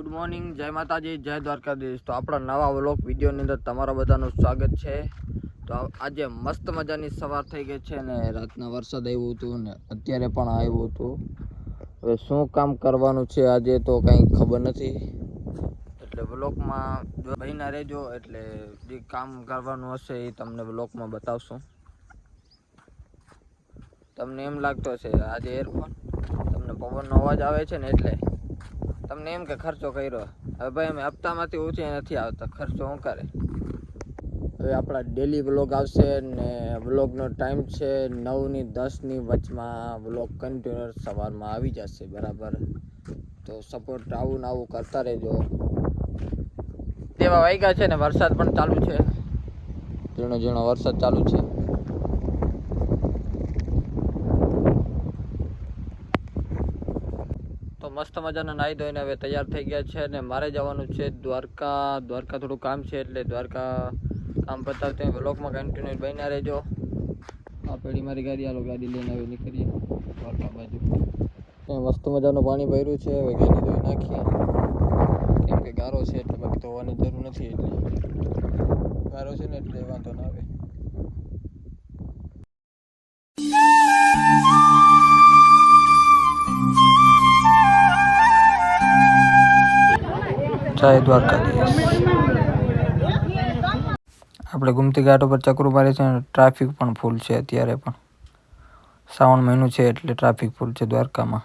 Good morning જય માતાજી, જય દ્વારકાધીશ. તો આપણા નવા વ્લોગ વિડીયોની અંદર તમારા બધાનું સ્વાગત છે. તો આજે મસ્ત મજાની સવાર થઈ ગઈ છે ને રાતના વરસાદ આવ્યું હતું ને અત્યારે પણ આવ્યું હતું. હવે શું કામ કરવાનું છે આજે તો કંઈ ખબર નથી. એટલે વ્લોગમાં બહીના રહેજો, એટલે જે કામ કરવાનું હશે એ તમને વ્લોગમાં બતાવશું. તમને એમ લાગતો છે આજે એરફોન તમને પવનનો અવાજ આવે છે ને એટલે? તમને એમ કે ખર્ચો કર્યો. હવે ભાઈ અમે હપ્તામાંથી ઓછી નથી આવતા, ખર્ચો શું કરે હવે આપણા ડેલી વ્લોગ આવશે ને વ્લોગનો ટાઈમ છે નવની, દસની, વચમાં વ્લોગ કન્ટિન્યુઅર સવારમાં આવી જશે, બરાબર? તો સપોર્ટ આવું ને આવું કરતા રહેજો. તેવા વાગ્યા છે ને વરસાદ પણ ચાલુ છે. ઝીણો ઝીણો વરસાદ ચાલુ છે. મસ્ત મજાના નાહી ધોઈને હવે તૈયાર થઈ ગયા છે અને મારે જવાનું છે દ્વારકા. દ્વારકા થોડું કામ છે એટલે દ્વારકા કામ પતાવતા બ્લોકમાં કન્ટિન્યુ બન્યા રહેજો. આ પેઢી મારી ગાડી આલો ગાડી લઈને હવે નીકળીએ દ્વારકા બાજુ. મસ્ત મજાનું પાણી ભર્યું છે, હવે ગાડી ધોઈ નાખીએ. કેમ કે ગારો છે એટલે બાકી ધોવાની જરૂર નથી એટલે. ગારો છે ને એટલે વાંધો ના આવે. જય દ્વારકાધીશ. આપણે ગુમતી ઘાટ ઉપર ચક્રું મારે છે ટ્રાફિક પણ ફૂલ છે અત્યારે પણ. શ્રાવણ મહિનો છે એટલે ટ્રાફિક ફૂલ છે દ્વારકામાં.